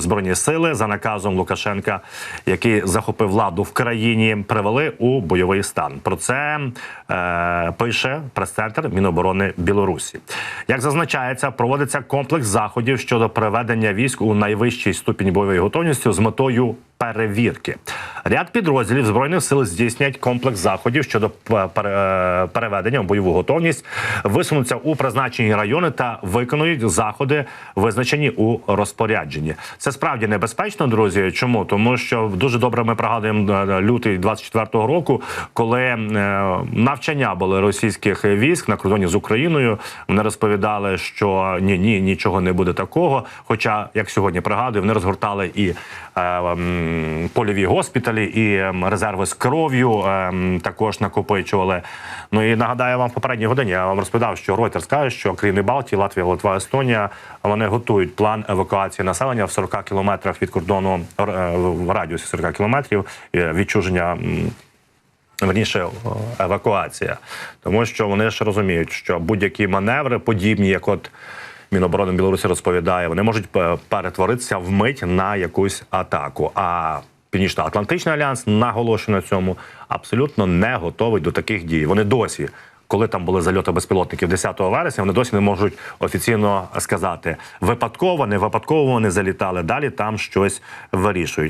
Збройні сили за наказом Лукашенка, який захопив владу в країні, привели у бойовий стан. Про це е, пише прес-центр Міноборони Білорусі. Як зазначається, проводиться комплекс заходів щодо приведення військ у найвищий ступінь бойової готовності з метою перевірки. Ряд підрозділів збройних сил здійснять комплекс заходів щодо е, переведення в бойову готовність, висунуться у призначені райони та виконують заходи, визначені у розпорядженні. Це справді небезпечно, друзі. Чому тому, що дуже добре ми пригадуємо е, лютий 24-го року, коли е, навчання були російських військ на кордоні з Україною. Вони розповідали, що ні, ні, нічого не буде такого. Хоча, як сьогодні пригадую, вони розгортали і е, польові госпіталі, і резерви з кров'ю ем, також накопичували. Ну і нагадаю вам в попередній годині. Я вам розповідав, що Reuters каже, що країни Балтії, Латвія, Литва, Естонія вони готують план евакуації населення в 40 кілометрах від кордону е, в радіусі 40 кілометрів е, відчуження. Верніше е, евакуація, тому що вони ж розуміють, що будь-які маневри, подібні, як от Міноборони Білорусі розповідає, вони можуть е, перетворитися вмить на якусь атаку. А Північно-Атлантичний альянс наголошує на цьому абсолютно не готовий до таких дій. Вони досі. Коли там були зальоти безпілотників 10 вересня, вони досі не можуть офіційно сказати випадково, не випадково вони залітали. Далі там щось вирішують.